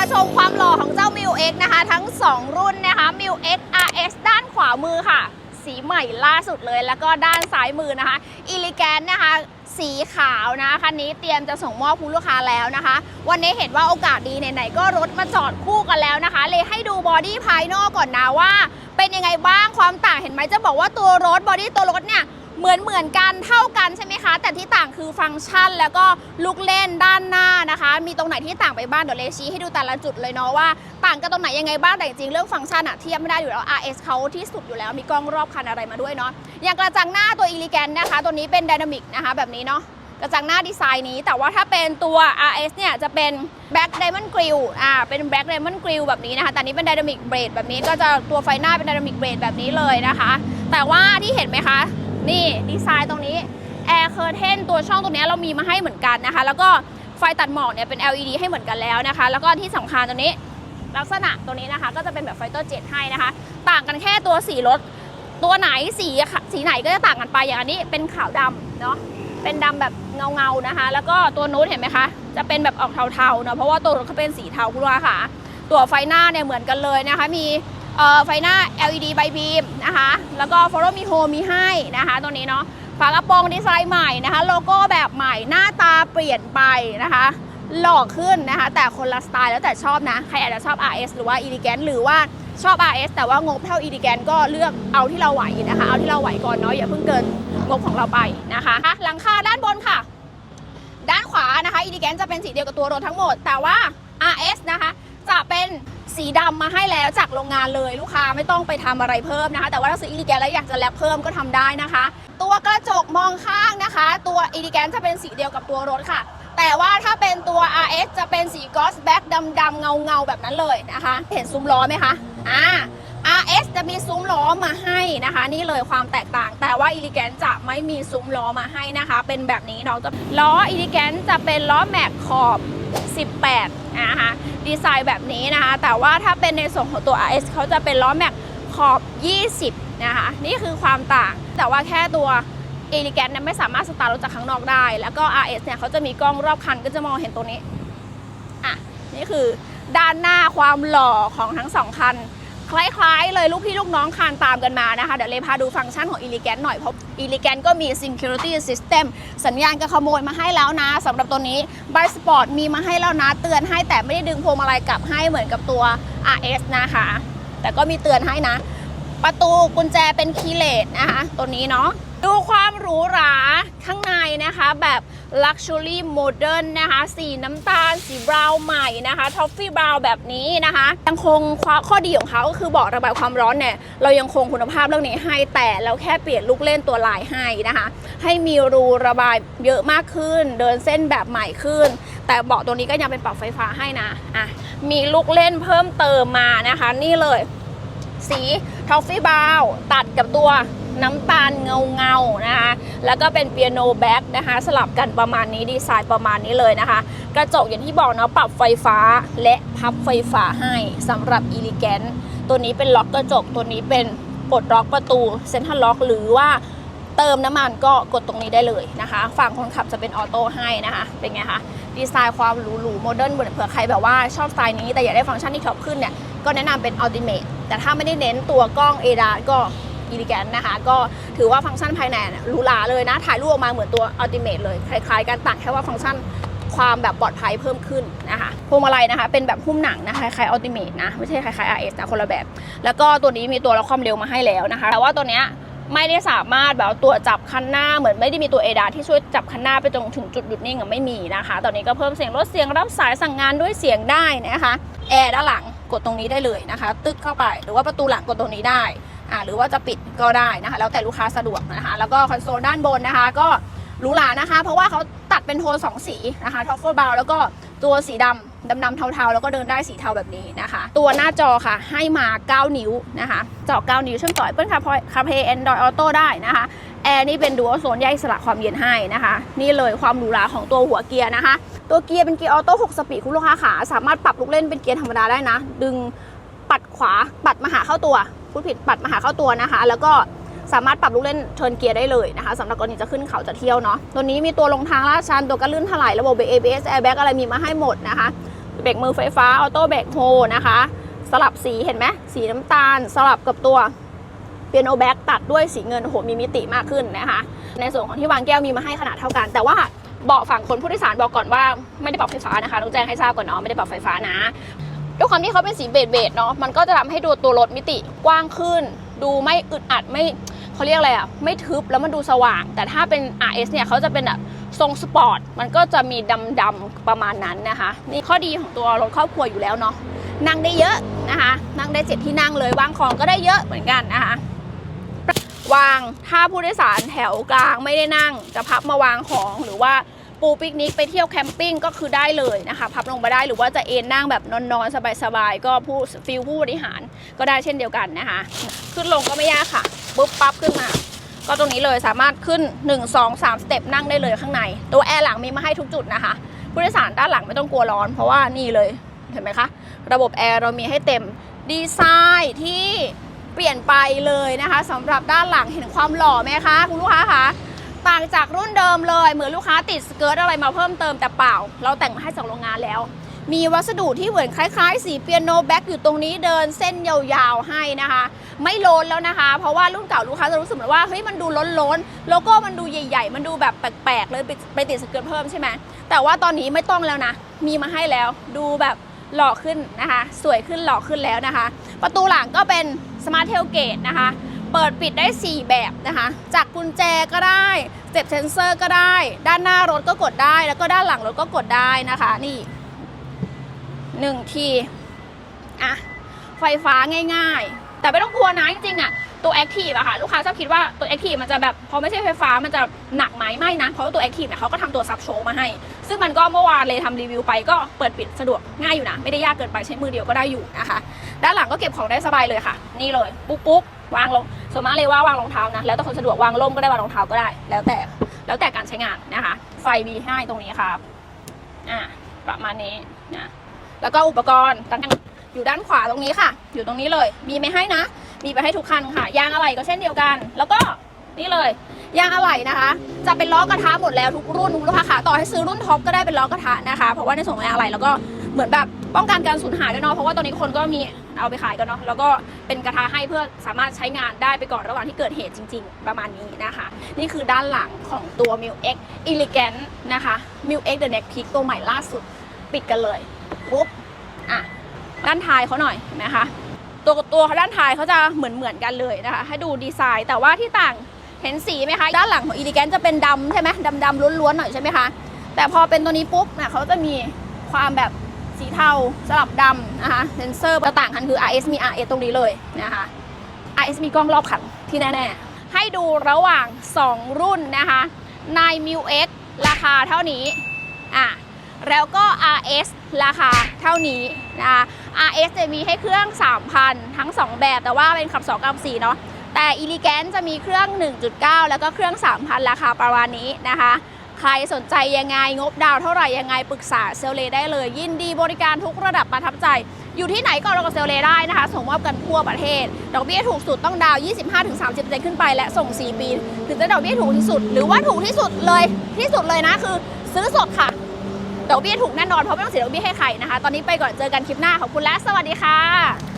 มาชมความหล่อของเจ้า m ิ X นะคะ ทั้ง 2 รุ่นนะคะ m ิ X RS ด้านขวามือค่ะ สีใหม่ล่าสุดเลย แล้วก็ด้านซ้ายมือนะคะ e l e g a n t นะคะ สีขาวนะคันนี้เตรียมจะส่งมอบคุณลูกค้าแล้วนะคะ วันนี้เห็นว่าโอกาสดีไหนๆก็รถมาจอดคู่กันแล้วนะคะ เลยให้ดูบอดี้ภายนอกก่อนนะว่า เป็นยังไงบ้างความต่างเห็นไหมจะบอกว่าตัวรถบอดี้ตัวรถเนี่ย เหมือนเหมือนกันเท่ากันใช่ไหมคะ แต่ที่ต่างคือฟังก์ชันแล้วก็ลูกเล่นด้านหน้านะคะ มีตรงไหนที่ต่างไปบ้างเดี๋ยวเลชี้ให้ดูแต่ละจุดเลยเนาะว่าต่างกันตรงไหนยังไงบ้างแต่จริงเรื่องฟังก์ชันอะเทียบไม่ได้อยู่แล้ว RS เขาที่สุดอยู่แล้วมีกล้องรอบคันอะไรมาด้วยเนาะอย่างกระจังหน้าตัว e l e g a n t นะคะ ตัวนี้เป็น Dynamic นะคะแบบนี้เนาะกระจังหน้าดีไซน์นี้ แต่ว่าถ้าเป็นตัว RS เนี่ยจะเป็น Black Diamond Grill อ่า เป็น Black Diamond Grill แบบนี้นะคะ แต่นี้เป็น Dynamic Blade แบบนี้ ก็จะตัวไฟหน้าเป็น Dynamic Blade แบบนี้เลยนะคะ แต่ว่าที่เห็นไหมคะ นี่ดีไซน์ตรงนี้ Air Curtain ตัวช่องตรงนี้เรามีมาให้เหมือนกันนะคะ แล้วก็ไฟตัดหมอกเนี่ยเป็น LED ให้เหมือนกันแล้วนะคะ แล้วก็ที่สำคัญตัวนี้ลักษณะตัวนี้นะคะ ก็จะเป็นแบบไฟเตอร์เจ็ดให้นะคะ ต่างกันแค่ตัวสีรถ ตัวไหนสีสีไหนก็จะต่างกันไปอย่างอันนี้เป็นขาวดำเนาะเป็นดำแบบเงาเงาๆนะคะ แล้วก็ตัวนู้นเห็นไหมคะ จะเป็นแบบออกเทาๆเนาะเพราะว่าตัวรถเขาเป็นสีเทาคุณลูกค้าค่ะ ตัวไฟหน้าเนี่ยเหมือนกันเลยนะคะ มี ไฟหน้า LED ใบบีมนะคะ แล้วก็ Follow Me Home มีให้นะคะ ตัวนี้เนาะฝากระโปรงดีไซน์ใหม่นะคะ โลโก้แบบใหม่หน้าตาเปลี่ยนไปนะคะหล่อขึ้นนะคะ แต่คนละสไตล์แล้วแต่ชอบนะ ใครอาจจะชอบ RS หรือว่า e l e g a n t หรือว่าชอบ RS แต่ว่างบเท่า e l e g a n t ก็เลือกเอาที่เราไหวนะคะ เอาที่เราไหวก่อนเนาะอย่าเพิ่งเกินงบของเราไปนะคะหลังคาด้านบนค่ะ ด้านขวานะคะ e l e g a n t จะเป็นสีเดียวกับตัวรถทั้งหมด แต่ว่า RS นะคะจะเป็น สีดำมาให้แล้วจากโรงงานเลยลูกค้าไม่ต้องไปทำอะไรเพิ่มนะคะ แต่ว่าถ้าซื้อ e l e g a n t แล้วอยากจะแลบเพิ่มก็ทำได้นะคะ ตัวกระจกมองข้างนะคะ ตัว e l e g a n t จะเป็นสีเดียวกับตัวรถค่ะ แต่ว่าถ้าเป็นตัว RS จะเป็นสีกอสแบ็กดำๆเงาๆแบบนั้นเลยนะคะ เห็นซุ้มล้อไหมคะอ่า RS จะมีซุ้มล้อมาให้นะคะ นี่เลยความแตกต่าง แต่ว่า e l e g a n t จะไม่มีซุ้มล้อมาให้นะคะ เป็นแบบนี้เราจะล้อ e l e g a n t จะเป็นล้อแม็กขอบ 18 นะคะดีไซน์แบบนี้นะคะ แต่ว่าถ้าเป็นในส่วนของตัว RS เขาจะเป็นล้อแม็กขอบ 20 นะคะ นี่คือความต่าง แต่ว่าแค่ตัวเอลิแกนเนี่ยไม่สามารถสตาร์ทรถจากข้างนอกได้ แล้วก็ RS เนี่ยเขาจะมีกล้องรอบคันก็จะมองเห็นตัวนี้ อะ นี่คือด้านหน้าความหล่อของทั้งสองคัน คล้ายๆ เลยลูกพี่ลูกน้องคานตามกันมานะคะ เดี๋ยวเลยพาดูฟังก์ชันของ e l e g a n t หน่อย เพราะ e l e g a n t ก็มี security system สัญญาณการขโมยมาให้แล้วนะสำหรับตัวนี้ b i Sport มีมาให้แล้วนะ เตือนให้แต่ไม่ได้ดึงพวงมาลัยกลับให้เหมือนกับตัว RS นะคะ แต่ก็มีเตือนให้นะ ประตูกุญแจเป็นคีย์เลสนะคะตัวนี้เนาะ ดูความหรูหราข้างในนะคะแบบ Luxury Modern นะคะ สีน้ำตาล สีบราวน์ใหม่นะคะท็อฟฟี่บราวน์แบบนี้นะคะ ยังคงข้อดีของเขาก็คือเบอกระบายความร้อนเนี่ย เรายังคงคุณภาพเรื่องนี้ให้แต่เราแค่เปลี่ยนลูกเล่นตัวลายให้นะคะ ให้มีรูระบายเยอะมากขึ้น เดินเส้นแบบใหม่ขึ้น แต่เบาะตัวนี้ก็ยังเป็นปรับไฟฟ้าให้นะอะมีลูกเล่นเพิ่มเติมมานะคะ นี่เลย สีท็อฟฟี่บราวตัดกับตัว น้ำตาลเงาเงาๆนะคะแล้วก็เป็นเปียโนแบ็กนะคะสลับกันประมาณนี้ดีไซน์ประมาณนี้เลยนะคะ กระจกอย่างที่บอกเนาะปรับไฟฟ้าและพับไฟฟ้าให้สำหรับอีลิแกนตัวนี้เป็นล็อกกระจกตัวนี้เป็นปลดล็อกประตูเซ็นทรัลล็อกหรือว่าเติมน้ำมันก็กดตรงนี้ได้เลยนะคะ ฝั่งคนขับจะเป็นออโต้ให้นะคะ เป็นไงคะดีไซน์ความหรูๆโมเดิร์นเผื่อใครแบบว่าชอบสไตล์นี้แต่อยากได้ฟังก์ชันที่ท็อปขึ้นเนี่ยก็แนะนำเป็น Ultimate แต่ถ้าไม่ได้เน้นตัวกล้อง a d a ก็ e l e g a n t นะคะ ก็ถือว่าฟังก์ชันภายในหรูหราเลยนะ ถ่ายรูปออกมาเหมือนตัว Ultimate เลย คล้ายๆกันต่างแค่ว่าฟังก์ชันความแบบปลอดภัยเพิ่มขึ้นนะคะพวงมาลัยนะคะ เป็นแบบหุ้มหนังนะคะคล้ายๆ Ultimate นะ ไม่ใช่คล้ายๆ RS นะคนละแบบ แล้วก็ตัวนี้มีตัวล็อกความเร็วมาให้แล้วนะคะ แต่ว่าตัวเนี้ยไม่ได้สามารถแบบตัวจับคันหน้าเหมือนไม่ได้มีตัวเอดาที่ช่วยจับคันหน้าไปตรงถึงจุดหยุดนิ่งอะไม่มีนะคะ ตอนนี้ก็เพิ่มเสียงลดเสียงรับสายสั่งงานด้วยเสียงได้นะคะแอร์ด้านหลังกดตรงนี้ได้เลยนะคะ ตึกเข้าไปหรือว่าประตูหลังกดตรงนี้ได้ อ่าหรือว่าจะปิดก็ได้นะคะ แล้วแต่ลูกค้าสะดวกนะคะ แล้วก็คอนโซลด้านบนนะคะ ก็หรูหรานะคะ เพราะว่าเขาตัดเป็นโทนสองสีนะคะท็อฟเฟอร์บาวแล้วก็ตัวสีดำดำๆเทาๆ แล้วก็เดินได้สีเทาแบบนี้นะคะ ตัวหน้าจอค่ะให้มา 9 นิ้วนะคะจอ9นิ้วเชื่อมต่อ Apple CarPlay CarPlay Android Auto ได้นะคะแอร์นี่เป็นดูอัลโซนแยกอิสระความเย็นให้นะคะ นี่เลยความหรูหราของตัวหัวเกียร์นะคะ ตัวเกียร์เป็นเกียร์ออโต้6สปีดคุณลูกค้าขา สามารถปรับลูกเล่นเป็นเกียร์ธรรมดาได้นะ ดึงปัดขวาปัดมาหาเข้าตัว พูดผิดปัดมาหาเข้าตัวนะคะ แล้วก็สามารถปรับลูกเล่นเทิร์นเกียร์ได้เลยนะคะสำหรับกรณีจะขึ้นเขาจะเที่ยวเนาะตัวนี้มีตัวลงทางลาดชันตัวกันลื่นถลายระบบ ABS airbag อะไรมีมาให้หมดนะคะเบรกมือไฟฟ้าออโต้เบรกโฮนะคะ สลับสีเห็นไหมสีน้ำตาล สลับกับตัวเปียโนแบ็กตัดด้วยสีเงินโอ้โหมีมิติมากขึ้นนะคะ ในส่วนของที่วางแก้วมีมาให้ขนาดเท่ากัน แต่ว่าเบาะฝั่งคนผู้โดยสารบอกก่อนว่าไม่ได้ปรับไฟฟ้านะคะต้องแจ้งให้ทราบก่อนเนาะไม่ได้ปรับไฟฟ้านะ ด้วยความที่เขาเป็นสีเบจเบจเนาะมันก็จะทำให้ดูตัวรถมิติกว้างขึ้น ดูไม่อึดอัดไม่เขาเรียกอะไรอะไม่ทึบแล้วมันดูสว่าง แต่ถ้าเป็น RS เนี่ยเขาจะเป็นแบบทรงสปอร์ตมันก็จะมีดำๆประมาณนั้นนะคะนี่ข้อดีของตัวรถครอบครัวอยู่แล้วเนาะนั่งได้เยอะนะคะ นั่งได้เจ็ดที่นั่งเลยวางของก็ได้เยอะเหมือนกันนะคะวางถ้าผู้โดยสารแถวกลางไม่ได้นั่ง จะพับมาวางของหรือว่า ปูปิกนิกไปเที่ยวแคมปิ้งก็คือได้เลยนะคะ พับลงมาได้หรือว่าจะเอนนั่งแบบนอนๆ สบายๆ ก็ผู้ฟิลผู้บริหารก็ได้เช่นเดียวกันนะคะ ขึ้นลงก็ไม่ยากค่ะปุ๊บปั๊บขึ้นมา ก็ตรงนี้เลยสามารถขึ้น 1 2 3 สเต็ปนั่งได้เลยข้างใน ตัวแอร์หลังมีมาให้ทุกจุดนะคะผู้โดยสารด้านหลังไม่ต้องกลัวร้อน เพราะว่านี่เลยเห็นไหมคะ ระบบแอร์เรามีให้เต็มดีไซน์ที่เปลี่ยนไปเลยนะคะสำหรับด้านหลังเห็นความหล่อไหมคะคุณลูกค้าคะ ต่างจากรุ่นเดิมเลย เหมือนลูกค้าติดสเกิร์ตอะไรมาเพิ่มเติมแต่เปล่า เราแต่งมาให้จากโรงงานแล้ว มีวัสดุที่เหมือนคล้ายๆ สีเปียโนแบ็กอยู่ตรงนี้เดินเส้นยาวๆให้นะคะ ไม่โลนแล้วนะคะ เพราะว่ารุ่นเก่าลูกค้าจะรู้สึกเหมือนว่าเฮ้ยมันดูล้นๆโลโก้มันดูใหญ่ ๆ มันดูแบบแปลกๆเลยไปไปติดสเกิร์ตเพิ่มใช่ไหมแต่ว่าตอนนี้ไม่ต้องแล้วนะ มีมาให้แล้วดูแบบหล่อขึ้นนะคะ สวยขึ้นหล่อขึ้นแล้วนะคะ ประตูหลังก็เป็นสมาร์ทเทลเกตนะคะ เปิดปิดได้ 4 แบบนะคะ จากกุญแจก็ได้เต็ปเซนเซอร์ก็ได้ ด้านหน้ารถก็กดได้ แล้วก็ด้านหลังรถก็กดได้นะคะ นี่หนึ่งทีอะไฟฟ้าง่าย ๆ แต่ไม่ต้องกลัวนะจริงๆอะตัวแอคทีฟอะค่ะลูกค้าชอบคิดว่าตัวแอคทีฟมันจะแบบพอไม่ใช่ไฟฟ้ามันจะหนักไหมไม่นะ เพราะว่าตัวแอคทีฟเนี่ยเขาก็ทำตัวซับโชว์มาให้ ซึ่งมันก็เมื่อวานเลยทำรีวิวไปก็เปิดปิดสะดวกง่ายอยู่นะ ไม่ได้ยากเกินไปใช้มือเดียวก็ได้อยู่นะคะ ด้านหลังก็เก็บของได้สบายเลยค่ะ นี่เลยปุ๊บปุ๊บ วางลงส่วนมากเลยว่าวางรองเท้านะแล้วแต่คนสะดวกวางล่มก็ได้วางรองเท้าก็ได้ แล้วแต่แล้วแต่การใช้งานนะคะ ไฟมีให้ตรงนี้ครับอะประมาณนี้นะแล้วก็อุปกรณ์ต่างๆอยู่ด้านขวาตรงนี้ค่ะ อยู่ตรงนี้เลย มีไม่ให้นะ มีไปให้ทุกคันค่ะ ยางอะไหล่ก็เช่นเดียวกัน แล้วก็นี่เลย ยางอะไหล่นะคะ จะเป็นล้อกระทะหมดแล้วทุกรุ่นคุณลูกค้าค่ะ ต่อให้ซื้อรุ่นท็อปก็ได้เป็นล้อกระทะนะคะ เพราะว่าในส่วนของยางอะไหล่แล้วก็เหมือนแบบป้องกันการสูญหายด้วยเนาะเพราะว่าตอนนี้คนก็มี เอาไปขายกันเนาะแล้วก็เป็นกระทะให้เพื่อสามารถใช้งานได้ไปก่อนระหว่างที่เกิดเหตุจริง ๆ ประมาณนี้นะคะ นี่คือด้านหลังของตัว m i l X Elegant นะคะ m i l X The Next Peak ตัวใหม่ล่าสุดปิดกันเลยปุ๊บอะด้านท้ายเขาหน่อยนไหมคะตัวตัวเขาด้านท้ายเขาจะเหมือนเหมือนกันเลยนะคะ ให้ดูดีไซน์แต่ว่าที่ต่างเห็นสีไหมคะ ด้านหลังของอีลิแกนจะเป็นดำใช่ไหมดำดำล้วนๆหน่อยใช่ไหมคะ แต่พอเป็นตัวนี้ปุ๊บนะเขาจะมีความแบบ สีเทาสลับดำนะคะเซนเซอร์จะต่างกันคือ RS มี RS ตรงนี้เลยนะคะ RS มีกล้องรอบคันที่แน่ๆ ให้ดูระหว่าง 2 รุ่นนะคะใน m i l X ราคาเท่านี้อะแล้วก็ RS ราคาเท่านี้นะคะ RS จะมีให้เครื่อง 3,000 ทั้ง 2 แบบแต่ว่าเป็นขับ2กับ4เนาะแต่ e l e g a n t จะมีเครื่อง 1.9 แล้วก็เครื่อง 3,000 ราคาประมาณนี้นะคะ ใครสนใจยังไงงบดาวเท่าไหร่ยังไงปรึกษาเซลเลได้เลย ยินดีบริการทุกระดับประทับใจ อยู่ที่ไหนก็เรากับเซลเลได้นะคะ ส่งมอบกันทั่วประเทศ ดอกเบี้ยถูกสุดต้องดาว 25-30%ขึ้นไป และส่ง 4 ปี ถึงจะดอกเบี้ยถูกที่สุด หรือว่าถูกที่สุดเลยที่สุดเลยนะคือ ซื้อสดค่ะดอกเบี้ยถูกแน่นอนเพราะไม่ต้องเสียดอกเบี้ยให้ใครนะคะ ตอนนี้ไปก่อนเจอกันคลิปหน้าขอบคุณและสวัสดีค่ะ